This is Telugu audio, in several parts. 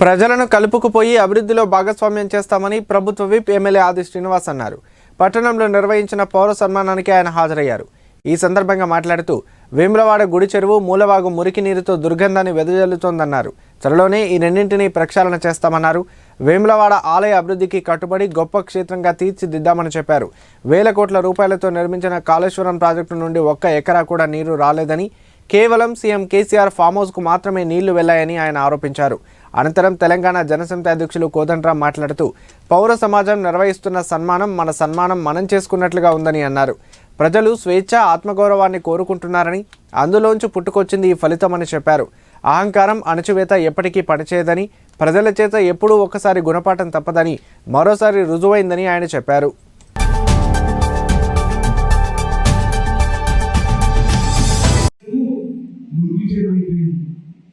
ప్రజలను కలుపుకుపోయి అభివృద్ధిలో భాగస్వామ్యం చేస్తామని ప్రభుత్వ విప్ ఎమ్మెల్యే ఆది శ్రీనివాస్ అన్నారు. పట్టణంలో నిర్వహించిన పౌర సన్మానానికి ఆయన హాజరయ్యారు. ఈ సందర్భంగా మాట్లాడుతూ వేములవాడ గుడి చెరువు మూలవాగు మురికి నీరుతో దుర్గంధాన్ని వెదజల్లుతోందన్నారు. త్వరలోనే ఈ రెండింటినీ ప్రక్షాళన చేస్తామన్నారు. వేములవాడ ఆలయ అభివృద్ధికి కట్టుబడి గొప్ప క్షేత్రంగా తీర్చిదిద్దామని చెప్పారు. వేల కోట్ల రూపాయలతో నిర్మించిన కాళేశ్వరం ప్రాజెక్టు నుండి ఒక్క ఎకరా కూడా నీరు రాలేదని కేవలం సీఎం కేసీఆర్ ఫామ్ హౌస్కు మాత్రమే నీళ్ళు వెళ్ళాయని ఆయన ఆరోపించారు. అనంతరం తెలంగాణ జనసమితి అధ్యక్షులు కోదండరాం మాట్లాడుతూ పౌర సమాజం నిర్వహిస్తున్న సన్మానం మన సన్మానం మనం చేసుకున్నట్లుగా ఉందని అన్నారు. ప్రజలు స్వేచ్ఛ ఆత్మగౌరవాన్ని కోరుకుంటున్నారని అందులోంచి పుట్టుకొచ్చింది ఈ ఫలితమని చెప్పారు. అహంకారం అణచివేత ఎప్పటికీ పనిచేయదని ప్రజల చేత ఎప్పుడూ ఒకసారి గుణపాఠం తప్పదని మరోసారి రుజువైందని ఆయన చెప్పారు.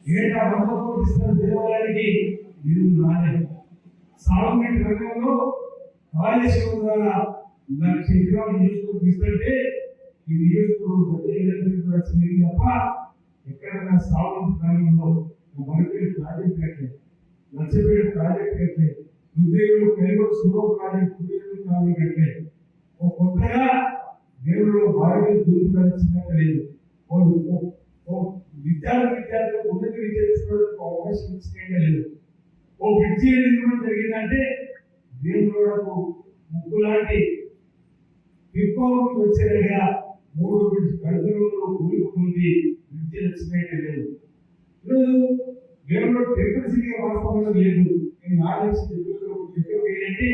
ఏటా వంద కోట్లు దేవాలయానికి నిధులు రాలేదు సాగునీటి రంగంలో కాళేశ్వరం ద్వారా లక్ష ఎకరాలు నియోజకవర్గం ఇస్తుంటే ఈ నియోజకవర్గం తప్ప ఎక్కడైనా సాగునీటి రంగంలో మరిపేట ప్రాజెక్ట్ కట్టే లక్షపేట ప్రాజెక్ట్ కట్టే ఉద్యోగులు కలిగొడు సులభ ప్రాజెక్ట్ ఉద్యోగులు ప్రాజెక్ట్ కట్టే ఓ కొత్తగా దేవుడు భార్య దూరం లేదు. ఓ- ఓ విద్యార్థి విద్యార్థులకు ఉన్నత విద్య తీసుకోవడానికి అవకాశం ఇచ్చేయడం లేదు. ఓ బ్రిడ్జి నిర్మాణం జరిగిందంటే దేవుడు ముగ్గు లాంటి విప్లవం వచ్చేలాగా మూడు బ్రిడ్జ్ కడుపులో కూలిపోతుంది బ్రిడ్జి నచ్చినట్టే లేదు. ఈరోజు దేవుడు టెక్నసిటీ వాస్తవంలో లేదు. నేను ఆలోచించి చెప్పేది ఏంటంటే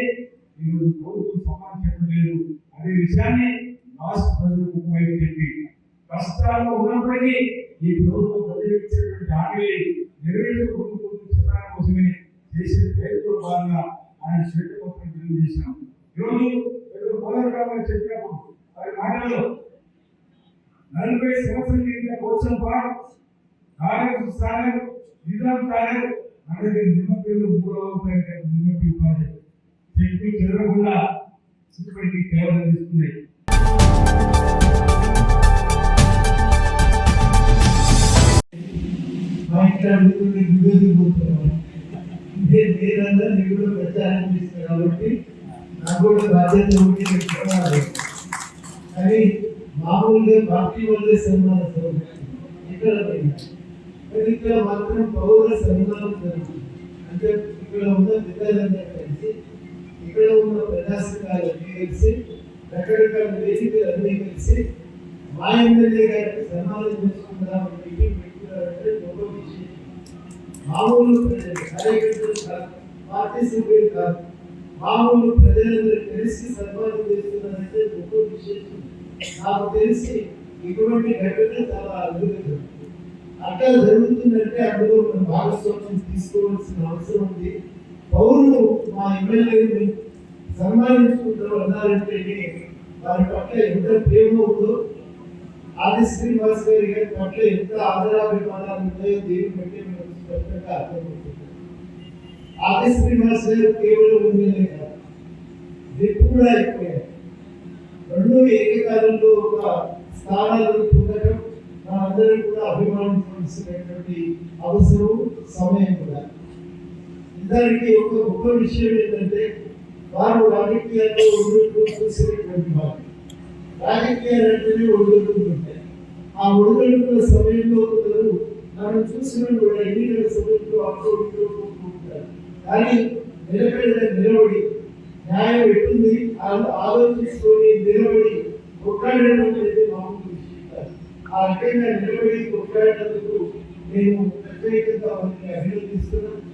ఈరోజు ప్రభుత్వం సమానం చెప్పలేదు అనే విషయాన్ని రాష్ట్ర ప్రజలకు చెప్పి కష్టాల్లో ఉన్నప్పటికీ ఈ ప్రభుత్వం ప్రజలించేటువంటి హామీని నెరవేర్చుకుంటూ చెప్పడానికి కోసమే చేసిన ప్రయత్నంలో భాగంగా ఆయన శ్వేతపత్రం తెలియజేశాం ఈరోజు ఏదో చెప్పినప్పుడు వారి మాటల్లో నలభై సంవత్సరాల కింద కోసం కాంగ్రెస్ సాగర్ నిజాం సాగర్ అలాగే నిమ్మపల్లి మూడవ నిమ్మపల్లి ప్రాజెక్ట్ చెట్టు చెదరకుండా ఇప్పటికీ కేవలం తీసుకున్నాయి మా ఇంట్లో అడుగుతుంటే ఇదే మీరంతా మీకు కూడా ప్రచారం చేస్తారు కాబట్టి నాకు కూడా బాధ్యత ఉండి చెప్తున్నారు కానీ మామూలుగా పార్టీ వల్లే సన్మానం జరుగుతుంది ఇక్కడ ఇక్కడ మాత్రం పౌర సన్మానం జరుగుతుంది అంటే ఇక్కడ ఉన్న పెద్దలందరూ కలిసి ఇక్కడ ఉన్న ప్రజాసంఘాలన్నీ కలిసి రకరకాల వేదికలు అన్నీ కలిసి మా ఎమ్మెల్యే గారికి సన్మానం చేసుకుందామని మామూలు కార్యకర్తలు కాదు కాదు మామూలు ప్రజలందరూ తెలిసి సన్మానం చేస్తున్నారంటే గొప్ప విశేషం. నాకు తెలిసి ఇటువంటి ఘటన చాలా అద్భుతం. అట్లా జరుగుతుందంటే అందులో మనం భాగస్వామ్యం తీసుకోవాల్సిన అవసరం ఉంది. పౌరులు మా ఎమ్మెల్యేని సన్మానించుకుంటారు అన్నారంటే వారి పట్ల ఎంత ప్రేమ ఉందో ఆది శ్రీనివాస్ గారి గారి పట్ల ఎంత ఆదరాభిమానాలు ఉన్నాయో దేవుని బట్టి మనకు స్పష్టంగా అర్థమవుతుంది ఆది శ్రీనివాస్ గారు కేవలం ఎమ్మెల్యే కాదు దిక్కు కూడా అయిపోయారు రెండు ఏకకాలంలో ఒక స్థానాలను పొందడం మనందరం కూడా అభిమానించవలసినటువంటి అవసరం సమయం కూడా. నిజానికి ఒక గొప్ప విషయం ఏంటంటే వారు రాజకీయాల్లో ఒడిదుడుకు చూసినటువంటి వారు. రాజకీయాలంటేనే అంటేనే ఆ ఒడిదుడుకుల సమయంలో కొందరు మనం చూసిన కూడా ఎన్నికల సమయంలో అప్పుడు ఉంటారు కానీ నిలబడిన నిలబడి న్యాయం ఎట్టుంది? ఆ- ఆలోచించుకొని నిలబడి కొట్లాడడం అనేది మామూలు విషయం ఆ రకంగా నిలబడి కొట్లాడినందుకు నేను